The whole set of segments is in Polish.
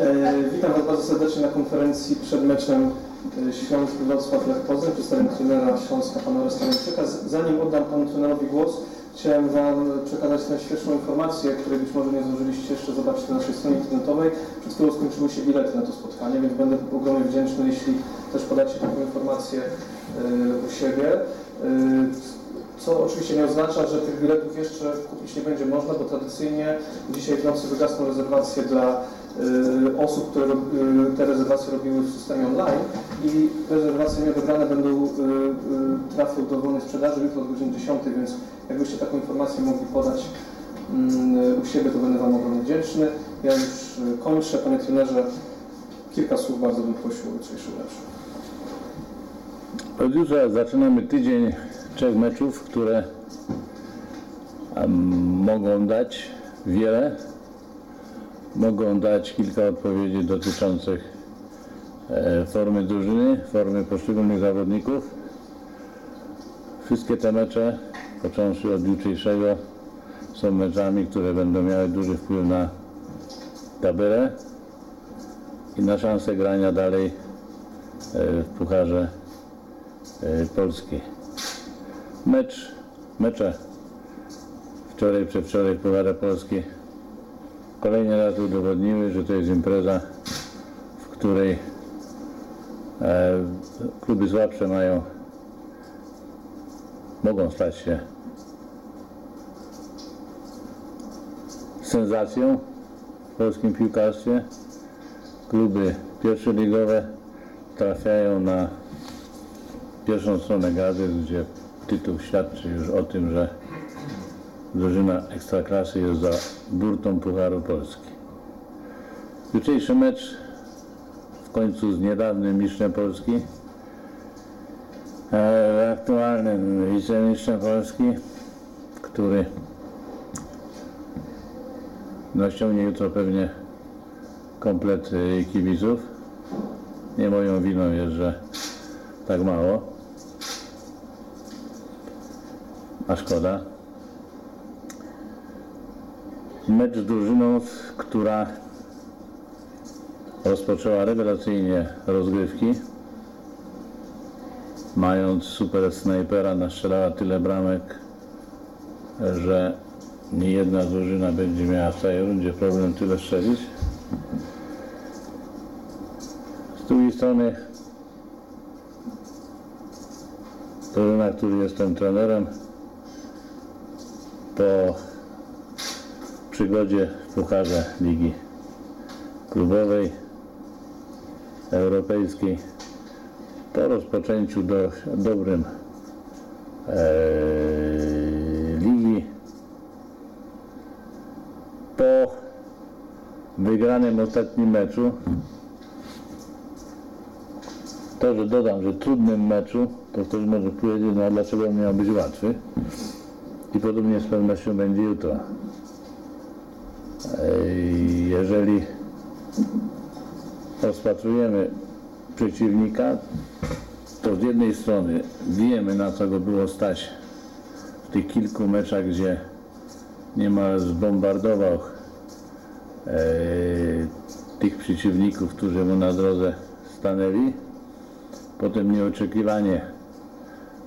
E, Witam Was bardzo serdecznie na konferencji przed meczem e, Śląsk Wrocław Lech Poznań. Przedstawiam trenera Śląska pana Restauracyka. Z- Zanim oddam panu trenerowi głos, chciałem Wam przekazać najświeższą informację, której być może nie zdążyliście jeszcze zobaczyć na naszej stronie internetowej. Przed chwilą skończyły się bilety na to spotkanie, więc będę ogromnie wdzięczny, jeśli też podacie taką informację e, u siebie. Co oczywiście nie oznacza, że tych biletów jeszcze kupić nie będzie można, bo tradycyjnie dzisiaj w nocy wygasną rezerwacje dla osób, które y, te rezerwacje robiły w systemie online i rezerwacje nieodebrane będą y, y, trafią do wolnej sprzedaży jutro od godziny 10, więc jakbyście taką informację mogli podać mm, u siebie, to będę Wam ogromnie wdzięczny. Ja już y, kończę. Panie trenerze, kilka słów bardzo bym prosił o jutrzejszy mecz. Od jutra zaczynamy tydzień trzech meczów, które mogą dać wiele. Mogą dać kilka odpowiedzi dotyczących e, formy drużyny, formy poszczególnych zawodników. Wszystkie te mecze, począwszy od jutrzejszego, są meczami, które będą miały duży wpływ na tabelę i na szansę grania dalej e, w Pucharze e, Polski. Mecz, mecze wczoraj, przedwczoraj w Pucharze Polski kolejny raz udowodniły, że to jest impreza, w której e, kluby słabsze mają, mogą stać się sensacją w polskim piłkarstwie. Kluby pierwszoligowe trafiają na pierwszą stronę gazet, gdzie tytuł świadczy już o tym, że drużyna Ekstraklasy jest za burtą Pucharu Polski. Jutrzejszy mecz w końcu z niedawnym mistrzem Polski, e, aktualnym wicemistrzem Polski, który no, jutro pewnie komplet e, kibiców. Nie moją winą jest, że tak mało. A szkoda. Mecz drużyną, która rozpoczęła rewelacyjnie rozgrywki. Mając super snajpera, nastrzelała tyle bramek, że nie jedna drużyna będzie miała w całej rundzie problem tyle strzelić. Z drugiej strony drużyna, który jestem trenerem, po przygodzie w Pucharze Ligi Klubowej Europejskiej, po rozpoczęciu do, dobrym e, ligi, po wygranym ostatnim meczu, to, że dodam, że trudnym meczu, to ktoś może powiedzieć, no dlaczego on miał być łatwy? I podobnie z pewnością będzie jutro. Jeżeli rozpatrujemy przeciwnika, to z jednej strony wiemy na co go było stać w tych kilku meczach, gdzie niemal zbombardował e, tych przeciwników, którzy mu na drodze stanęli. Potem nieoczekiwanie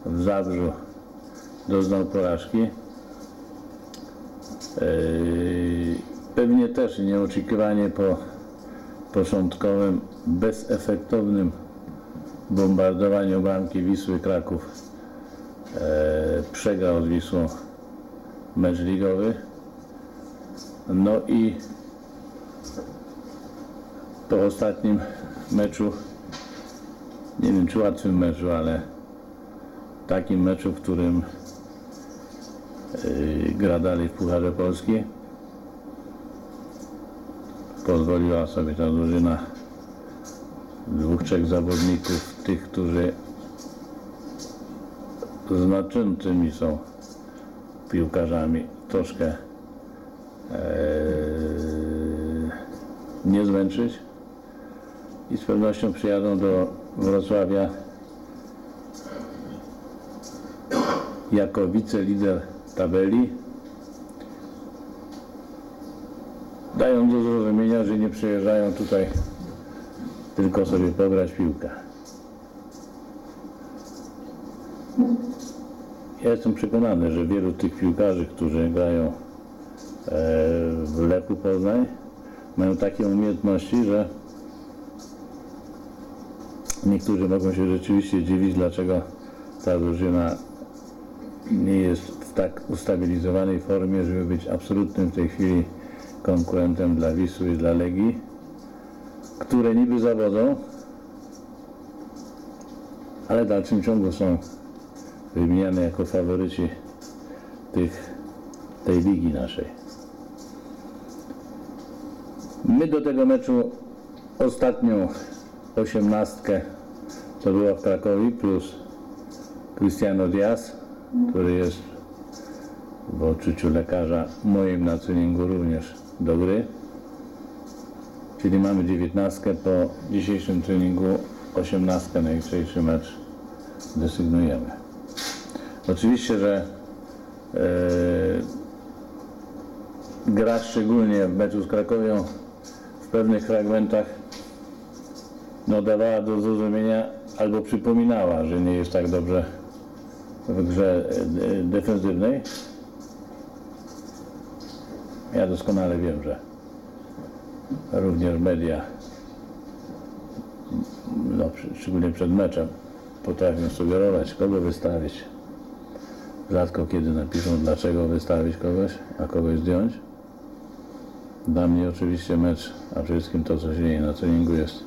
w Zabrzu doznał porażki. Yy, Pewnie też nieoczekiwanie po początkowym, bezefektownym bombardowaniu bramki Wisły Kraków yy, przegrał z Wisłą mecz ligowy. No i po ostatnim meczu, nie wiem czy łatwym meczu, ale takim meczu, w którym yy, gra dalej w Pucharze Polski. Pozwoliła sobie ta drużyna dwóch, trzech zawodników, tych, którzy znaczącymi są piłkarzami, troszkę yy, nie zmęczyć i z pewnością przyjadą do Wrocławia jako wicelider tabeli. Dają do zrozumienia, że nie przyjeżdżają tutaj tylko sobie pograć piłkę. Ja jestem przekonany, że wielu tych piłkarzy, którzy grają e, w Lechu Poznań, mają takie umiejętności, że niektórzy mogą się rzeczywiście dziwić, dlaczego ta drużyna nie jest w tak ustabilizowanej formie, żeby być absolutnym w tej chwili konkurentem dla Wisły i dla Legii, które niby zawodzą, ale w dalszym ciągu są wymieniane jako faworyci tych, tej ligi naszej. My do tego meczu ostatnią osiemnastkę, co była w Krakowie, plus Cristiano Diaz, który jest w odczuciu lekarza moim na treningu również do gry. Czyli mamy 19, po dzisiejszym treningu 18 na jutrzejszy mecz desygnujemy. Oczywiście, że e, gra szczególnie w meczu z Krakowią w pewnych fragmentach no, dawała do zrozumienia albo przypominała, że nie jest tak dobrze w grze e, defensywnej. Ja doskonale wiem, że również media, no, szczególnie przed meczem, potrafią sugerować, kogo wystawić. Rzadko kiedy napiszą, dlaczego wystawić kogoś, a kogoś zdjąć. Dla mnie oczywiście mecz, a przede wszystkim to, co się dzieje na treningu jest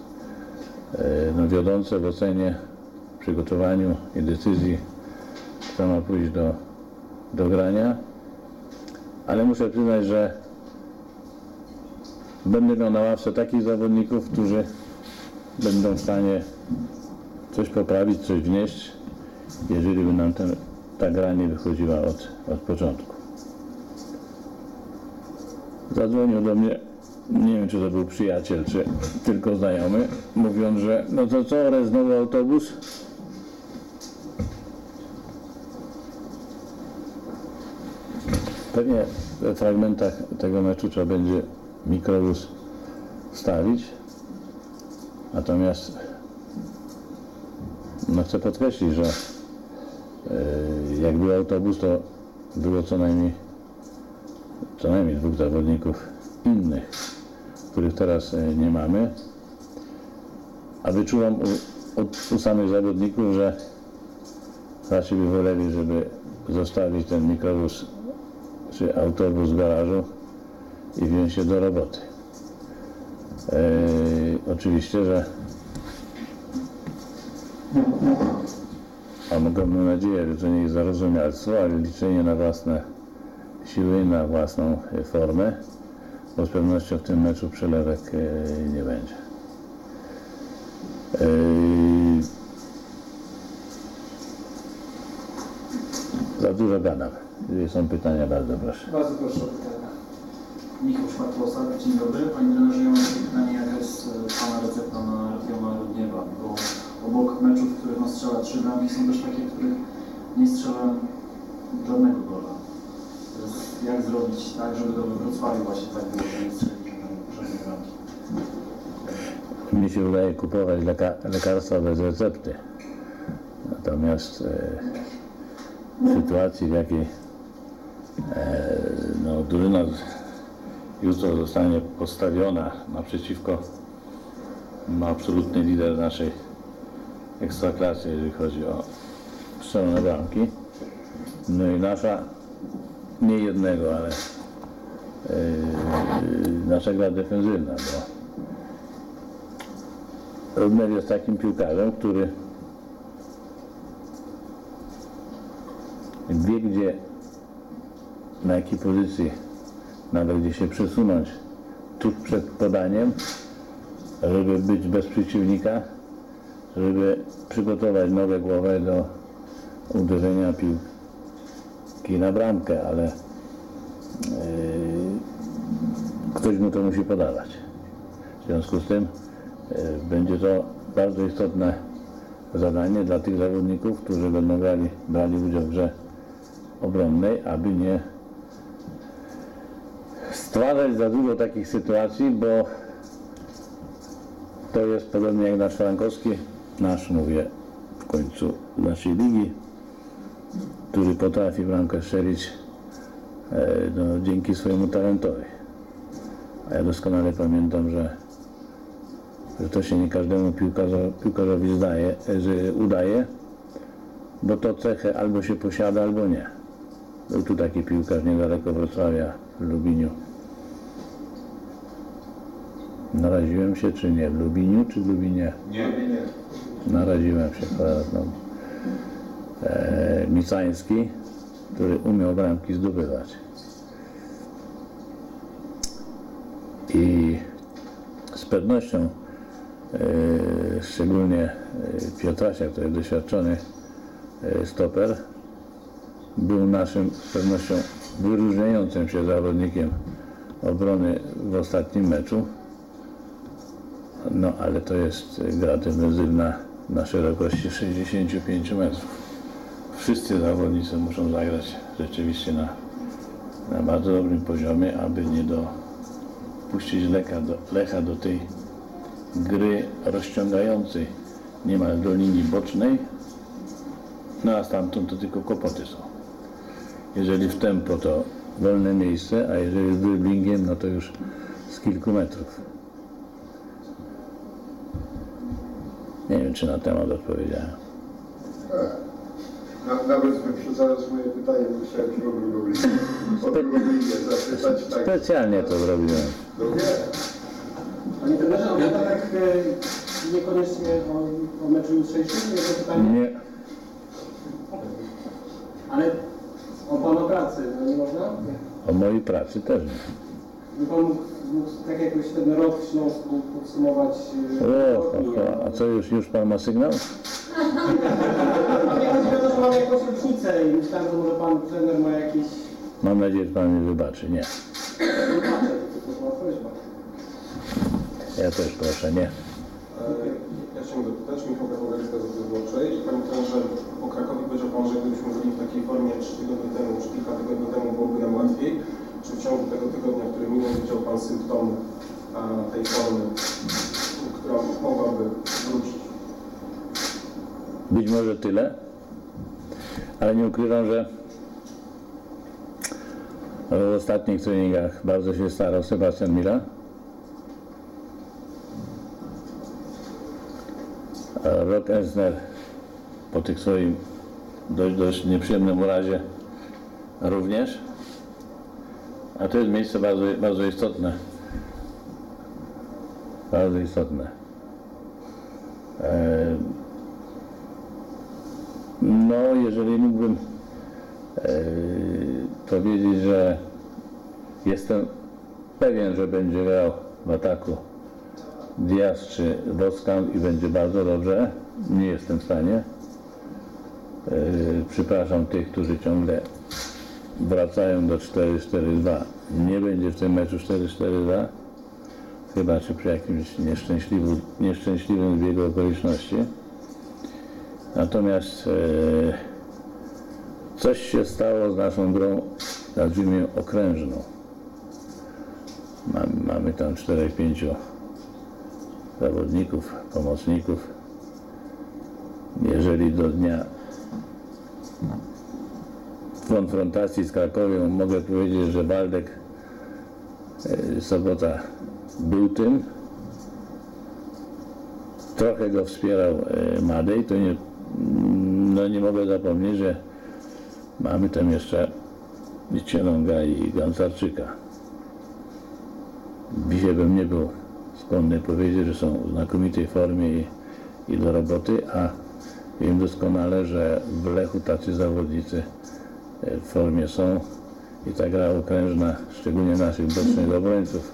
e, no, wiodące w ocenie, przygotowaniu i decyzji, kto ma pójść do, do grania. Ale muszę przyznać, że będę miał na ławce takich zawodników, którzy będą w stanie coś poprawić, coś wnieść, jeżeli by nam ten, ta gra nie wychodziła od, od początku. Zadzwonił do mnie, nie wiem czy to był przyjaciel, czy tylko znajomy, mówiąc, że no to co, Ore, znowu autobus? Pewnie w fragmentach tego meczu trzeba będzie mikrobus wstawić. Natomiast no chcę podkreślić, że e, jak był autobus, to było co najmniej co najmniej dwóch zawodników innych, których teraz e, nie mamy. A wyczuwam u, u, u samych zawodników, że raczej by woleli, żeby zostawić ten mikrobus czy autobus w garażu i wziąć się do roboty. E, oczywiście, że a mogę mam nadzieję, że to nie jest zarozumialstwo, ale liczenie na własne siły, na własną e, formę, bo z pewnością w tym meczu przelewek e, nie będzie. E, za dużo gadam. Jeżeli są pytania, bardzo proszę. Bardzo proszę o pytania. Michał Szmartłosak, dzień dobry. Panie trenerze, ja mam pytanie, jaka jest e, Pana recepta na Artioma Rudniewa? Bo obok meczów, w których on strzela trzy bramki, są też takie, w których nie strzela żadnego gola. Jak zrobić tak, żeby we Wrocławiu właśnie tak było, że nie strzeli żadnej bramki? Mnie się udaje kupować leka, lekarstwa bez recepty. Natomiast e, w sytuacji, w jakiej e, no, drużyna jutro zostanie postawiona naprzeciwko no, absolutny lider naszej ekstraklasy, jeżeli chodzi o strzelone bramki. No i nasza, nie jednego, ale e, nasza gra defensywna, bo Rudner jest takim piłkarzem, który wie gdzie, na jakiej pozycji, nawet gdzie się przesunąć tuż przed podaniem, żeby być bez przeciwnika, żeby przygotować nogę, głowę do uderzenia piłki na bramkę, ale yy, ktoś mu to musi podawać. W związku z tym e, będzie to bardzo istotne zadanie dla tych zawodników, którzy będą brali, brali udział w grze obronnej, aby nie stwarzać za dużo takich sytuacji, bo to jest podobnie jak nasz Frankowski, nasz mówię w końcu naszej ligi, który potrafi bramkę strzelić e, no, dzięki swojemu talentowi. A ja doskonale pamiętam, że, że to się nie każdemu piłkarzo, piłkarzowi zdaje, e, że udaje, bo to cechę albo się posiada, albo nie. Był tu taki piłkarz niedaleko Wrocławia, w Lubiniu. Naraziłem się czy nie? W Lubiniu czy w Lubinie? Nie, nie. Naraziłem się znowu. E, Micański, który umiał bramki zdobywać. I z pewnością, e, szczególnie e, Piotrasia, który jest doświadczony e, stoper, był naszym z pewnością wyróżniającym się zawodnikiem obrony w ostatnim meczu. No ale to jest gra defensywna na szerokości 65 metrów. Wszyscy zawodnicy muszą zagrać rzeczywiście na, na bardzo dobrym poziomie, aby nie dopuścić Lecha do, Lecha do tej gry rozciągającej niemal do linii bocznej, no a stamtąd to tylko kłopoty są. Jeżeli w tempo to wolne miejsce, a jeżeli z dribblingiem, no to już z kilku metrów. Nie wiem, czy na temat odpowiedziałem. Tak. Na, nawet wyprzedzając moje pytanie, bo chciałem się o drugą zapytać, tak. Specjalnie to zrobiłem. No nie. Panie trenerze, a można tak e, niekoniecznie o, o meczu jutrzejszym, jako pytanie, Nie, ale o Pana pracy, no nie można? o mojej pracy też nie. By Pan mógł, mógł tak jakoś ten rok w Śląsku podsumować? e, O, ho, ho. A co, już, już pan ma sygnał? Nie chodzi o to, że mamy jakąś różnicę i myślałem, że może Pan trener ma jakieś... Mam nadzieję, że pan mi wybaczy. Nie. Zobaczę, to była prośba. Ja też proszę, nie. E, Ja chciałem dopytać, Michał Kawalerska z Wyborczej. Panie trenerze, po Krakowie powiedział Pan, że gdybyśmy byli w takiej formie 3 tygodnie temu, czy kilka tygodni temu byłoby nam łatwiej. Czy w ciągu tego tygodnia, który minął, widział Pan symptomy tej formy, która mogłaby wrócić? Być może tyle, ale nie ukrywam, że w ostatnich treningach bardzo się starał Sebastian Mila. A Rok Ensner po tych swoim dość, dość nieprzyjemnym urazie również. A to jest miejsce bardzo, bardzo istotne. Bardzo istotne. E, no, jeżeli mógłbym e, powiedzieć, że jestem pewien, że będzie grał w ataku Diaz czy Boskamp i będzie bardzo dobrze, nie jestem w stanie. E, przepraszam tych, którzy ciągle wracają do 4-4-2. Nie będzie w tym meczu 4-4-2, chyba czy przy jakimś nieszczęśliwym, nieszczęśliwym zbiegu okoliczności. Natomiast e, coś się stało z naszą grą, nazwijmy ją okrężną. Mamy, mamy tam 4-5 zawodników, pomocników. Jeżeli do dnia konfrontacji z Krakowiem mogę powiedzieć, że Waldek e, Sobota był tym, trochę go wspierał e, Madej, to nie, no nie mogę zapomnieć, że mamy tam jeszcze Cieląga i Gansarczyka. Dzisiaj bym nie był skłonny powiedzieć, że są w znakomitej formie i, i do roboty, a wiem doskonale, że w Lechu tacy zawodnicy w formie są i ta gra okrężna, szczególnie naszych bocznych obrońców,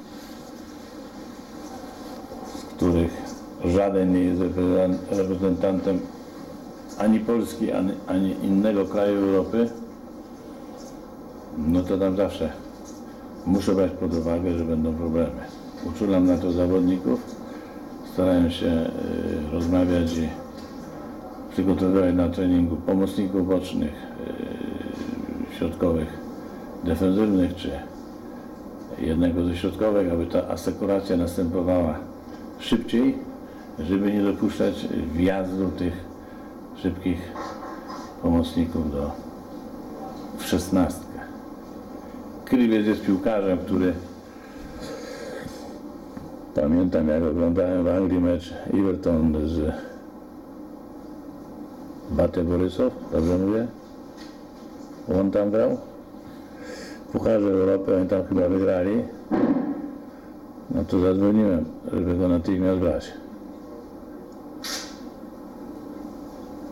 z których żaden nie jest reprezentan- reprezentantem ani Polski, ani, ani innego kraju Europy, no to tam zawsze muszę brać pod uwagę, że będą problemy. Uczulam na to zawodników, starają się y, rozmawiać i przygotowywać na treningu pomocników bocznych, środkowych, defensywnych czy jednego ze środkowych, aby ta asekuracja następowała szybciej, żeby nie dopuszczać wjazdu tych szybkich pomocników do w szesnastkę. Krywiec jest piłkarzem, który pamiętam jak oglądałem w Anglii mecz Everton z Bate Borysow, dobrze mówię? On tam grał? Pucharze Europy, oni tam chyba wygrali. No to zadzwoniłem, żeby go natychmiast brać.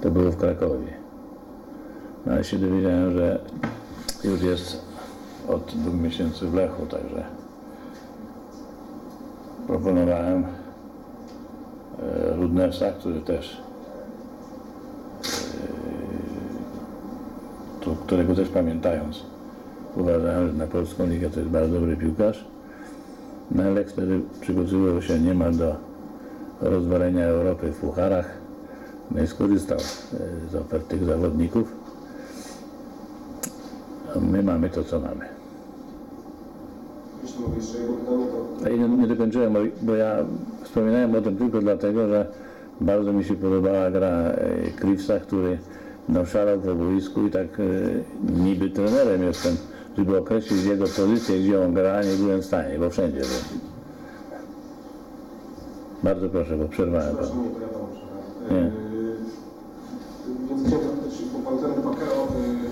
To było w Krakowie. No ale się dowiedziałem, że już jest od dwóch miesięcy w Lechu, także proponowałem e, Rudnesa, który też e, to, którego też pamiętając uważałem, że na polską ligę to jest bardzo dobry piłkarz. No ale wtedy przygotowywał się niemal do rozwalenia Europy w pucharach. No i skorzystał e, z ofert tych zawodników. A my mamy to, co mamy. A ja nie, nie dokończyłem, bo- bo ja wspominałem o tym tylko dlatego, że bardzo mi się podobała gra e, Cliffsa, który no, szalał w boisku i tak e, niby trenerem jestem, żeby określić jego pozycję, gdzie on gra, nie byłem w stanie, bo wszędzie był. Bardzo proszę, bo przerwałem panu. nie, przerwałem. Nie. Więc chciałem zapytać, pan trener Bakero,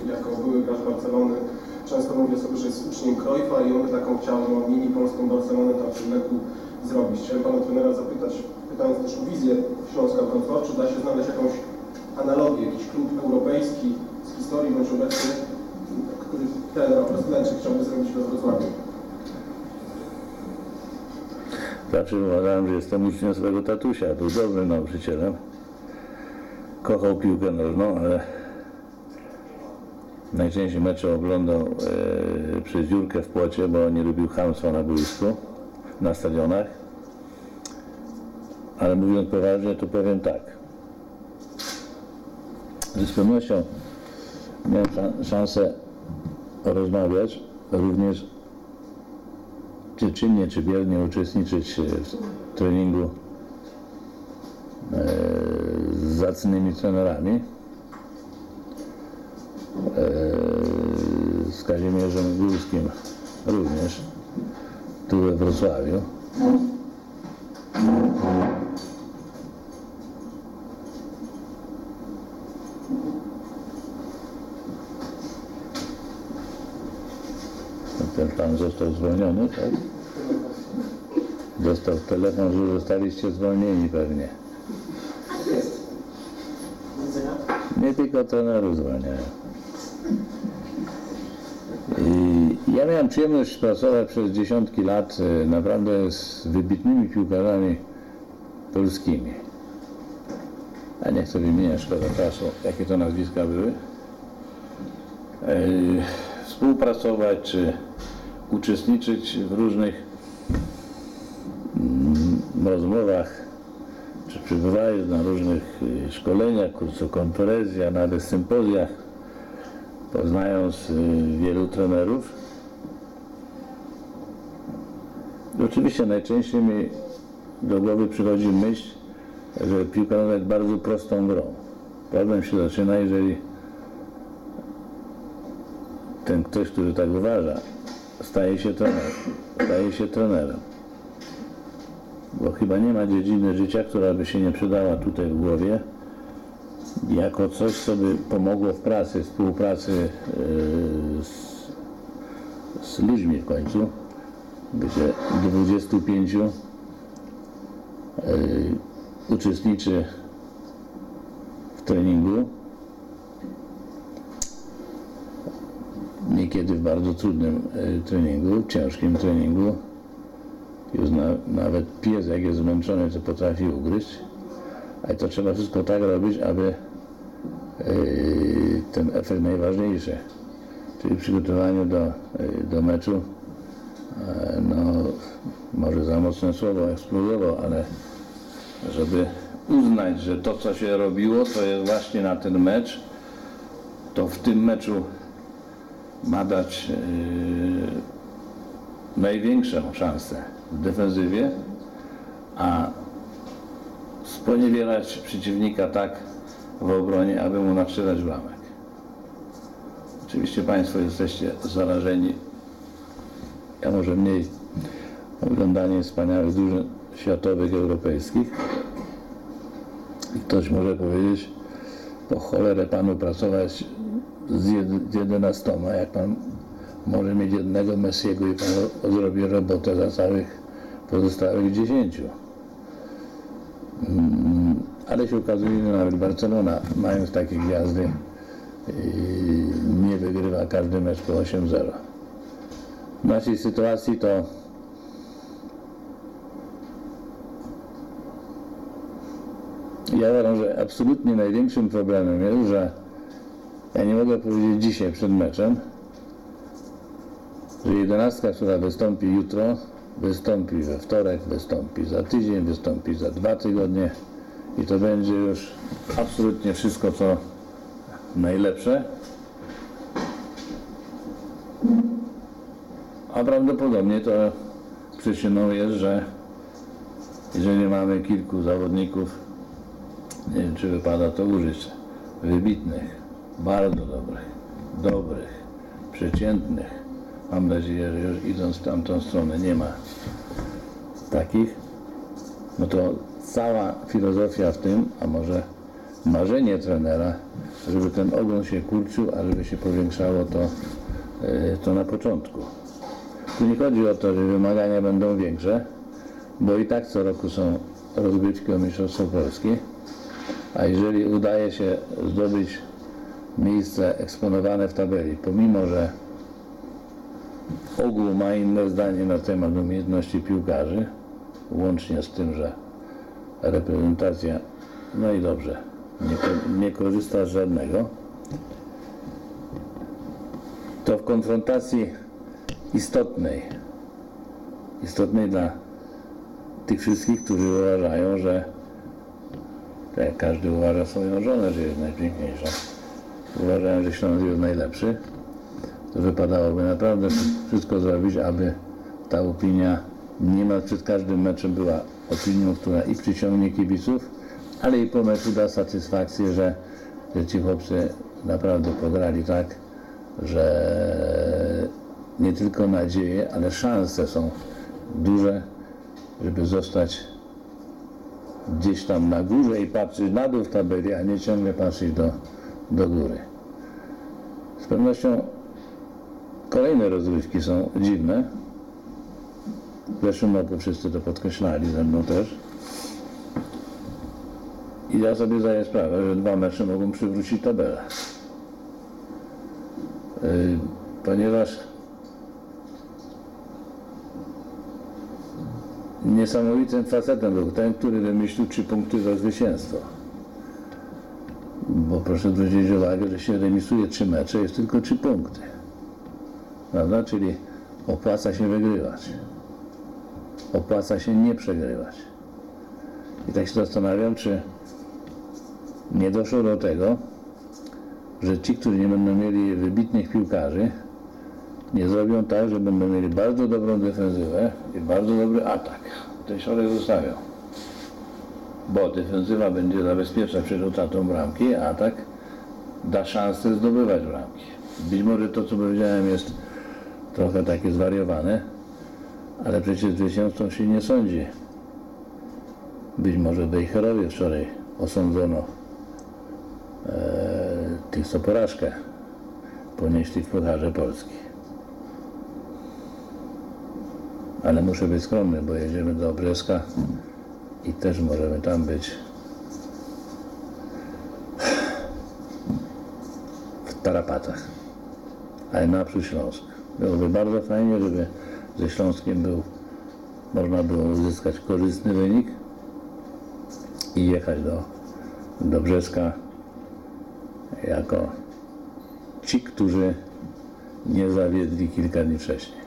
yy, jako były gracz Barcelony, często mówi o sobie, że jest uczniem Cruyffa i on by taką chciał no, mini polską Barcelonę tam w Lechu zrobić. Chciałem pana trenera zapytać, pytając też o wizję Śląska Wrocław, czy da się znaleźć jakąś analogię, jakiś klub europejski z historii bądź obecny, który Opres Męczy chciałby zrobić we Wrocławiu. Zawsze uważałem, że jestem uczniem swojego tatusia. Był dobrym nauczycielem. Kochał piłkę nożną, ale najczęściej mecze oglądał e, przez dziurkę w płocie, bo nie lubił chamstwa na boisku, na stadionach. Ale mówiąc poważnie, to powiem tak. Z pewnością miałem szan- szansę rozmawiać również czy czynnie, czy biernie uczestniczyć w treningu e, z zacnymi trenerami. E, z Kazimierzem Górskim również, tu we Wrocławiu. Ten pan został zwolniony, tak? Dostał telefon, że zostaliście zwolnieni pewnie. Nie tylko trenerów zwalniają. I ja miałem przyjemność pracować przez dziesiątki lat e, naprawdę z wybitnymi piłkarzami polskimi. A nie chcę wymieniać, szkoda czasu, jakie to nazwiska były. E, Współpracować czy uczestniczyć w różnych mm, rozmowach czy przebywając na różnych y, szkoleniach, kursokonferencjach, nawet sympozjach, poznając y, wielu trenerów. Oczywiście najczęściej mi do głowy przychodzi myśl, że piłka nożna jest bardzo prostą grą. Problem się zaczyna, jeżeli ten ktoś, który tak uważa, staje się trenerem. Staje się trenerem bo chyba nie ma dziedziny życia, która by się nie przydała tutaj w głowie, jako coś, co by pomogło w pracy, współpracy yy, z, z ludźmi w końcu, gdzie 25 yy, uczestniczy w treningu, niekiedy w bardzo trudnym yy, treningu, ciężkim treningu, już na, nawet pies, jak jest zmęczony, to potrafi ugryźć. Ale to trzeba wszystko tak robić, aby yy, ten efekt najważniejszy, czyli przygotowaniu do, yy, do meczu, no może za mocne słowo eksplodował, ale żeby uznać, że to, co się robiło, to jest właśnie na ten mecz, to w tym meczu ma dać yy, największą szansę w defensywie, a sponiewierać przeciwnika tak w obronie, aby mu nastrzelać bramek. Oczywiście Państwo jesteście zarażeni, ja może mniej, oglądanie wspaniałych drużyn światowych, europejskich. I ktoś może powiedzieć, po cholerę Panu pracować z, jed- z jedenastoma, jak Pan może mieć jednego Messiego i Pan zrobi robotę za całych pozostałych dziesięciu. Mm, Ale się okazuje, że nawet Barcelona, mając takie gwiazdy, yy, nie wygrywa każdy mecz po 8-0. W naszej sytuacji to ja uważam, że absolutnie największym problemem jest, że ja nie mogę powiedzieć dzisiaj przed meczem, że jedenastka, która wystąpi jutro, wystąpi we wtorek, wystąpi za tydzień, wystąpi za dwa tygodnie i to będzie już absolutnie wszystko, co najlepsze. A prawdopodobnie to przyczyną jest, że jeżeli mamy kilku zawodników, nie wiem czy wypada to użyć, wybitnych, bardzo dobrych, dobrych, przeciętnych, mam nadzieję, że już idąc w tamtą stronę nie ma takich, no to cała filozofia w tym, a może marzenie trenera, żeby ten ogon się kurczył, a żeby się powiększało to, e, to na początku. Tu nie chodzi o to, że wymagania będą większe, bo i tak co roku są rozgrywki o Mistrzostwo Polski, a jeżeli udaje się zdobyć miejsce eksponowane w tabeli, pomimo że ogół ma inne zdanie na temat umiejętności piłkarzy, łącznie z tym, że reprezentacja, no i dobrze, nie, nie korzysta z żadnego, to w konfrontacji istotnej, istotnej dla tych wszystkich, którzy uważają, że tak jak każdy uważa swoją żonę, że jest najpiękniejsza, uważają, że Śląsk jest najlepszy, to wypadałoby naprawdę wszystko zrobić, aby ta opinia niemal przed każdym meczem była opinią, która i przyciągnie kibiców, ale i po meczu da satysfakcję, że, że ci chłopcy naprawdę pograli tak, że nie tylko nadzieje, ale szanse są duże, żeby zostać gdzieś tam na górze i patrzeć na dół w tabeli, a nie ciągle patrzeć do, do góry. Z pewnością kolejne rozgrywki są dziwne. W zeszłym roku wszyscy to podkreślali, ze mną też. I ja sobie zdaję sprawę, że dwa mecze mogą przywrócić tabelę. Yy, Ponieważ niesamowitym facetem był ten, który wymyślił trzy punkty za zwycięstwo. Proszę zwrócić uwagę, że się remisuje trzy mecze, jest tylko trzy punkty. Prawda? Czyli opłaca się wygrywać. Opłaca się nie przegrywać. I tak się zastanawiam, czy nie doszło do tego, że ci, którzy nie będą mieli wybitnych piłkarzy, nie zrobią tak, że będą mieli bardzo dobrą defensywę i bardzo dobry atak. Ten środek zostawią. Bo defensywa będzie zabezpieczać przed utratą bramki, a atak da szansę zdobywać bramki. Być może to, co powiedziałem, jest trochę takie zwariowane, ale przecież zwycięstwem się nie sądzi. Być może Bejherowie wczoraj osądzono e, tych, co porażkę ponieśli w Pucharze Polski. Ale muszę być skromny, bo jedziemy do Brzeska i też możemy tam być w tarapatach, ale naprzód Śląsk. Byłoby bardzo fajnie, żeby ze Śląskiem był, można było uzyskać korzystny wynik i jechać do, do Brzeska jako ci, którzy nie zawiedli kilka dni wcześniej.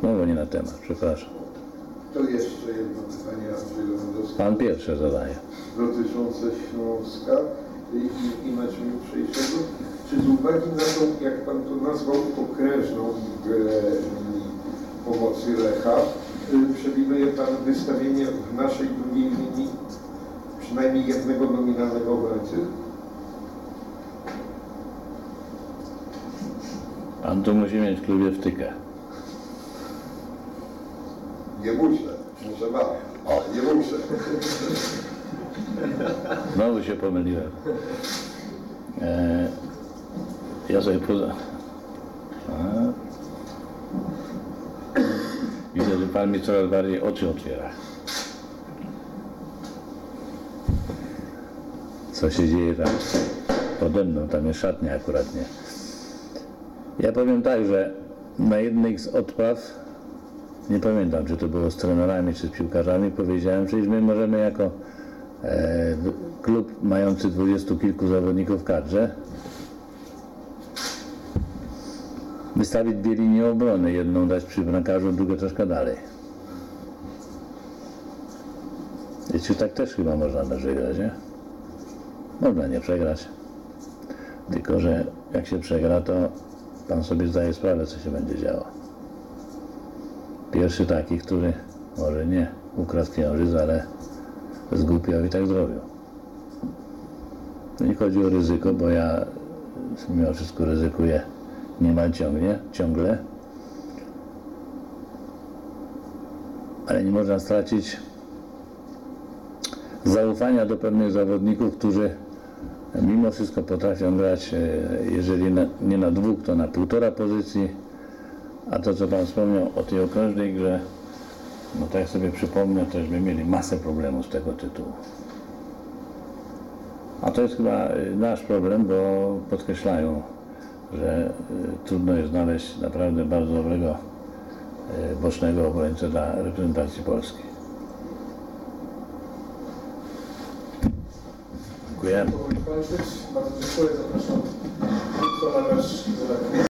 Znowu nie na temat, przepraszam. To jeszcze jedno pytanie Pan pierwsze zadaje. dotyczące Śląska i, i, meczu jutrzejszego. Czy z uwagi na tą, jak Pan to nazwał, okrężną grę pomocy Lecha. Y, Przewiduje Pan wystawienie w naszej drugiej linii przynajmniej jednego nominalnego obrońcy? Pan tu musi mieć w klubie wtykę. Nie muszę, może mam, ale nie muszę. Znowu się pomyliłem. E, ja sobie poza... Widzę, że Pan mi coraz bardziej oczy otwiera. Co się dzieje tam pode mną, tam jest szatnia akurat nie. Ja powiem tak, że na jednej z odpraw, nie pamiętam czy to było z trenerami czy z piłkarzami, powiedziałem, że my możemy jako e, klub mający dwudziestu kilku zawodników w kadrze wystawić dwie linie obrony, jedną dać przy bramkarzu, drugą troszkę dalej. Czy tak też chyba można przegrać, nie? Można nie przegrać. Tylko, że jak się przegra, to pan sobie zdaje sprawę, co się będzie działo. Pierwszy taki, który może nie ukradł księżyc, ale zgłupiał i tak zrobił. Nie chodzi o ryzyko, bo ja mimo wszystko ryzykuję niemal ciągnie, ciągle. Ale nie można stracić zaufania do pewnych zawodników, którzy mimo wszystko potrafią grać, e, jeżeli na, nie na dwóch, to na półtora pozycji. A to, co Pan wspomniał o tej okrężnej grze, no tak sobie przypomnę, to żeśmy mieli masę problemów z tego tytułu. A to jest chyba y, nasz problem, bo podkreślają, że y, trudno jest znaleźć naprawdę bardzo dobrego y, bocznego obrońcę dla reprezentacji Polski. Dziękuję.